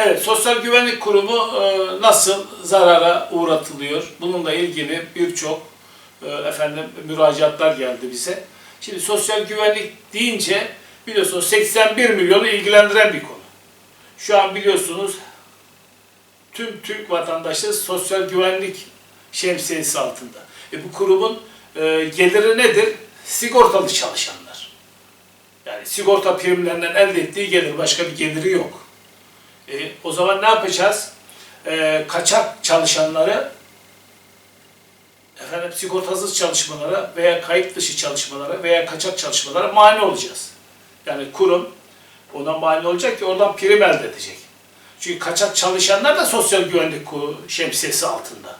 Evet, Sosyal Güvenlik Kurumu e, nasıl zarara uğratılıyor? Bununla ilgili birçok e, efendim müracaatlar geldi bize. Şimdi sosyal güvenlik deyince biliyorsunuz 81 milyonu ilgilendiren bir konu. Şu an biliyorsunuz tüm Türk vatandaşı sosyal güvenlik şemsiyesi altında. E, bu kurumun e, geliri nedir? Sigortalı çalışanlar. Yani sigorta primlerinden elde ettiği gelir, başka bir geliri yok. E, o zaman ne yapacağız? E, kaçak çalışanları efendim sigortasız çalışmalara veya kayıt dışı çalışmalara veya kaçak çalışmalara mani olacağız. Yani kurum ona mani olacak ki oradan prim elde edecek. Çünkü kaçak çalışanlar da sosyal güvenlik şemsiyesi altında.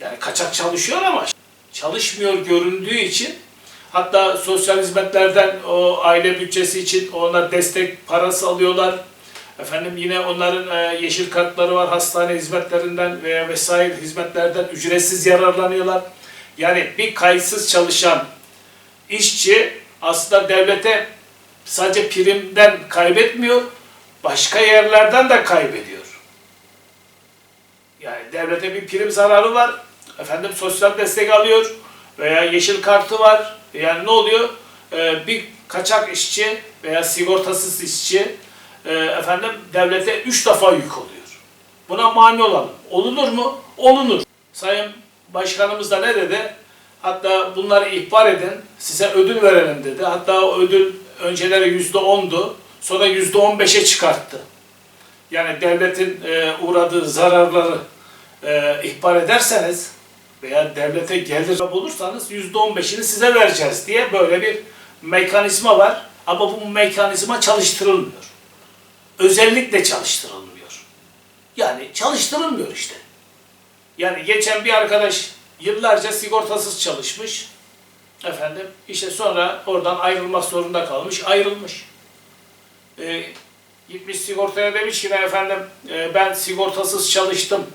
Yani kaçak çalışıyor ama çalışmıyor göründüğü için hatta sosyal hizmetlerden o aile bütçesi için onlar destek parası alıyorlar. Efendim yine onların e, yeşil kartları var hastane hizmetlerinden veya vesaire hizmetlerden ücretsiz yararlanıyorlar. Yani bir kayıtsız çalışan işçi aslında devlete sadece primden kaybetmiyor, başka yerlerden de kaybediyor. Yani devlete bir prim zararı var, efendim sosyal destek alıyor veya yeşil kartı var. Yani ne oluyor? Ee, bir kaçak işçi veya sigortasız işçi e, efendim devlete üç defa yük oluyor. Buna mani olalım. Olunur mu? Olunur. Sayın Başkanımız da ne dedi? Hatta bunları ihbar edin, size ödül verelim dedi. Hatta o ödül önceleri yüzde ondu, sonra yüzde on beşe çıkarttı. Yani devletin e, uğradığı zararları e, ihbar ederseniz veya devlete gelir bulursanız yüzde on beşini size vereceğiz diye böyle bir mekanizma var. Ama bu mekanizma çalıştırılmıyor. Özellikle çalıştırılmıyor. Yani çalıştırılmıyor işte. Yani geçen bir arkadaş yıllarca sigortasız çalışmış. Efendim işte sonra oradan ayrılmak zorunda kalmış, ayrılmış. Ee, gitmiş sigortaya demiş ki "Ne efendim e, ben sigortasız çalıştım.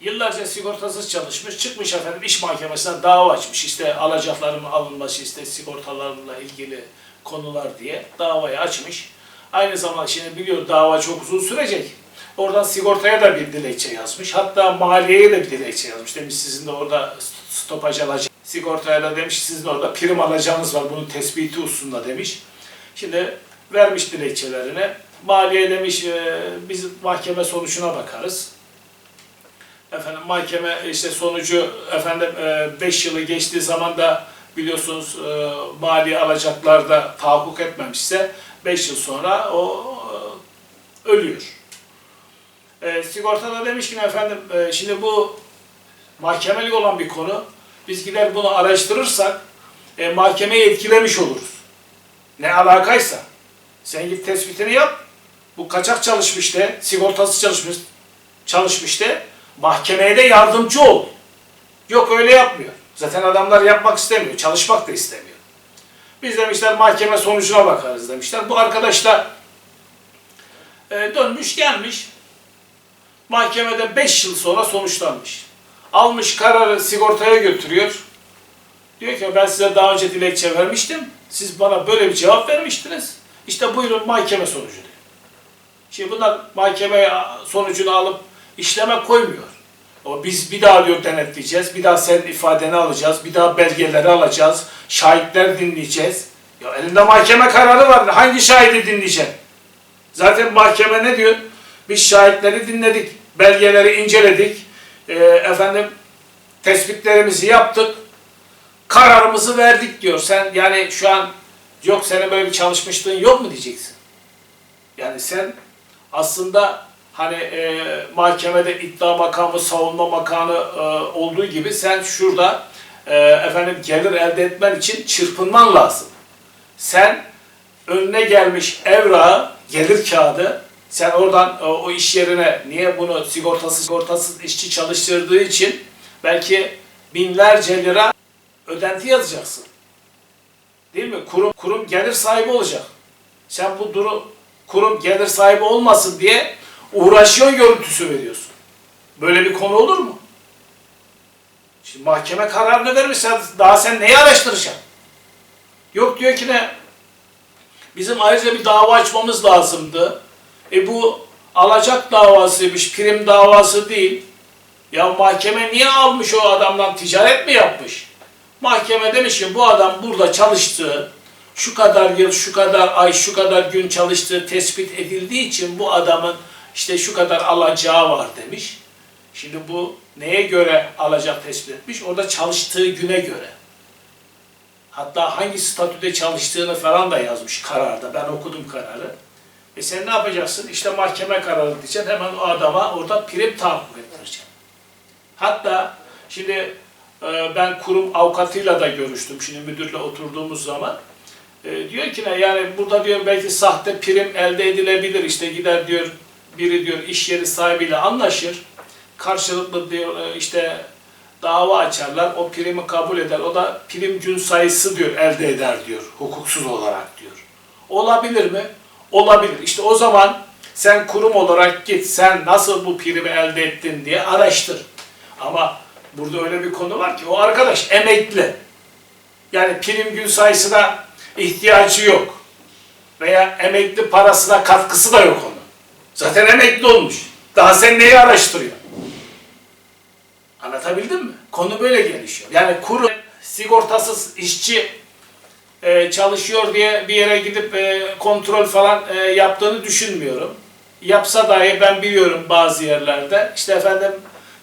Yıllarca sigortasız çalışmış, çıkmış efendim iş mahkemesine dava açmış. İşte alacaklarımın alınması, işte sigortalarımla ilgili konular diye davayı açmış. Aynı zamanda şimdi biliyor dava çok uzun sürecek. Oradan sigortaya da bir dilekçe yazmış. Hatta maliyeye de bir dilekçe yazmış. Demiş sizin de orada stopaj alacak. Sigortaya da demiş sizin orada prim alacağınız var. Bunun tespiti hususunda demiş. Şimdi vermiş dilekçelerini. Maliye demiş e, biz mahkeme sonucuna bakarız. Efendim mahkeme işte sonucu efendim 5 yılı geçtiği zaman da biliyorsunuz e, mali alacaklarda tahakkuk etmemişse 5 yıl sonra o e, ölüyor. E, sigortada demiş ki efendim e, şimdi bu mahkemelik olan bir konu. Biz gider bunu araştırırsak e, mahkemeyi etkilemiş oluruz. Ne alakaysa. Sen git tespitini yap. Bu kaçak çalışmış de, sigortası çalışmış, çalışmış de mahkemeye de yardımcı ol. Yok öyle yapmıyor. Zaten adamlar yapmak istemiyor, çalışmak da istemiyor. Biz demişler mahkeme sonucuna bakarız demişler. Bu arkadaş da e, dönmüş gelmiş. Mahkemede 5 yıl sonra sonuçlanmış. Almış kararı sigortaya götürüyor. Diyor ki ben size daha önce dilekçe vermiştim. Siz bana böyle bir cevap vermiştiniz. İşte buyurun mahkeme sonucu diyor. Şimdi bunlar mahkeme sonucunu alıp işleme koymuyor. O biz bir daha diyor denetleyeceğiz. Bir daha senin ifadeni alacağız. Bir daha belgeleri alacağız. Şahitler dinleyeceğiz. Ya elinde mahkeme kararı var. Hangi şahidi dinleyeceksin? Zaten mahkeme ne diyor? Biz şahitleri dinledik. Belgeleri inceledik. Ee, efendim tespitlerimizi yaptık. Kararımızı verdik diyor. Sen yani şu an yok senin böyle bir çalışmışlığın yok mu diyeceksin. Yani sen aslında hani e, mahkemede iddia makamı, savunma makamı e, olduğu gibi sen şurada e, efendim gelir elde etmen için çırpınman lazım. Sen önüne gelmiş evrağı, gelir kağıdı, sen oradan o, o iş yerine niye bunu sigortasız sigortasız işçi çalıştırdığı için belki binlerce lira ödenti yazacaksın. Değil mi? Kurum kurum gelir sahibi olacak. Sen bu durum kurum gelir sahibi olmasın diye uğraşıyor görüntüsü veriyorsun. Böyle bir konu olur mu? Şimdi mahkeme kararını vermiş, sen- daha sen neyi araştıracaksın? Yok diyor ki ne? Bizim ayrıca bir dava açmamız lazımdı. E bu alacak davasıymış, prim davası değil. Ya mahkeme niye almış o adamdan ticaret mi yapmış? Mahkeme demiş ki bu adam burada çalıştığı, şu kadar yıl, şu kadar ay, şu kadar gün çalıştığı tespit edildiği için bu adamın işte şu kadar alacağı var demiş. Şimdi bu neye göre alacak tespit etmiş? Orada çalıştığı güne göre. Hatta hangi statüde çalıştığını falan da yazmış kararda. Ben okudum kararı. E sen ne yapacaksın? İşte mahkeme kararı diyeceksin. Hemen o adama orada prim tahakkuk ettireceksin. Hatta şimdi e, ben kurum avukatıyla da görüştüm. Şimdi müdürle oturduğumuz zaman. E, diyor ki ne yani burada diyor belki sahte prim elde edilebilir. İşte gider diyor biri diyor iş yeri sahibiyle anlaşır. Karşılıklı diyor e, işte dava açarlar. O primi kabul eder. O da prim gün sayısı diyor elde eder diyor. Hukuksuz olarak diyor. Olabilir mi? Olabilir. İşte o zaman sen kurum olarak git. Sen nasıl bu primi elde ettin diye araştır. Ama burada öyle bir konu var ki o arkadaş emekli. Yani prim gün sayısına ihtiyacı yok. Veya emekli parasına katkısı da yok onun. Zaten emekli olmuş. Daha sen neyi araştırıyorsun? Anlatabildim mi? Konu böyle gelişiyor. Yani kurum sigortasız işçi e, çalışıyor diye bir yere gidip e, kontrol falan e, yaptığını düşünmüyorum. Yapsa dahi ben biliyorum bazı yerlerde. İşte efendim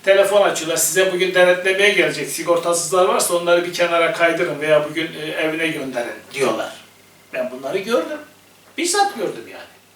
telefon açıyorlar. Size bugün denetlemeye gelecek. Sigortasızlar varsa onları bir kenara kaydırın veya bugün e, evine gönderin diyorlar. Ben bunları gördüm. Bizzat gördüm yani.